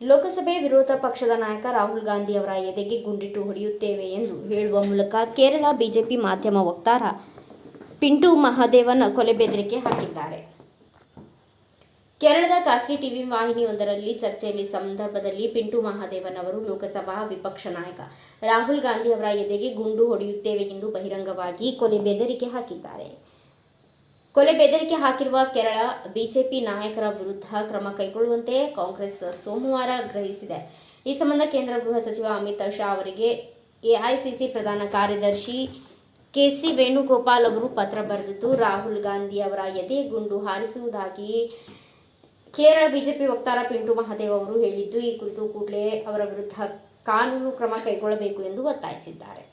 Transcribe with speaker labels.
Speaker 1: ಲೋಕಸಭೆ ವಿರೋಧ ಪಕ್ಷದ ನಾಯಕ ರಾಹುಲ್ ಗಾಂಧಿ ಅವರ ಎದೆಗೆ ಗುಂಡಿಟ್ಟು ಹೊಡೆಯುತ್ತೇವೆ ಎಂದು ಹೇಳುವ ಮೂಲಕ ಕೇರಳ ಬಿಜೆಪಿ ಮಾಧ್ಯಮ ವಕ್ತಾರ ಪಿಂಟು ಮಹಾದೇವನ ಕೊಲೆ ಬೆದರಿಕೆ ಹಾಕಿದ್ದಾರೆ. ಕೇರಳದ ಖಾಸಗಿ ಟಿವಿ ವಾಹಿನಿಯೊಂದರಲ್ಲಿ ಚರ್ಚೆಯಲ್ಲಿ ಸಂದರ್ಭದಲ್ಲಿ ಪಿಂಟು ಮಹಾದೇವನ್ ಅವರು ಲೋಕಸಭಾ ವಿಪಕ್ಷ ನಾಯಕ. ರಾಹುಲ್ ಗಾಂಧಿ ಅವರ ಎದೆಗೆ ಗುಂಡು ಹೊಡೆಯುತ್ತೇವೆ ಎಂದು ಬಹಿರಂಗವಾಗಿ ಕೊಲೆ ಬೆದರಿಕೆ ಹಾಕಿದ್ದಾರೆ. ಕೊಲೆ ಬೆದರಿಕೆ ಹಾಕಿರುವ ಕೇರಳ ಬಿಜೆಪಿ ನಾಯಕರ ವಿರುದ್ಧ ಕ್ರಮ ಕೈಗೊಳ್ಳುವಂತೆ ಕಾಂಗ್ರೆಸ್ ಸೋಮವಾರ ಗ್ರಹಿಸಿದೆ. ಈ ಸಂಬಂಧ ಕೇಂದ್ರ ಗೃಹ ಸಚಿವ ಅಮಿತ್ ಶಾ ಅವರಿಗೆ ಎಐಸಿಸಿ ಪ್ರಧಾನ ಕಾರ್ಯದರ್ಶಿ ಕೆಸಿ ವೇಣುಗೋಪಾಲ್ ಅವರು ಪತ್ರ ಬರೆದಿದ್ದು, ರಾಹುಲ್ ಗಾಂಧಿ ಅವರ ಎದೆ ಗುಂಡು ಹಾರಿಸುವುದಾಗಿ ಕೇರಳ ಬಿಜೆಪಿ ವಕ್ತಾರ ಪಿಂಟು ಮಹಾದೇವ್ ಅವರು ಹೇಳಿದ್ದು, ಈ ಕುರಿತು ಕೂಡಲೇ ಅವರ ವಿರುದ್ಧ ಕಾನೂನು ಕ್ರಮ ಕೈಗೊಳ್ಳಬೇಕು ಎಂದು ಒತ್ತಾಯಿಸಿದ್ದಾರೆ.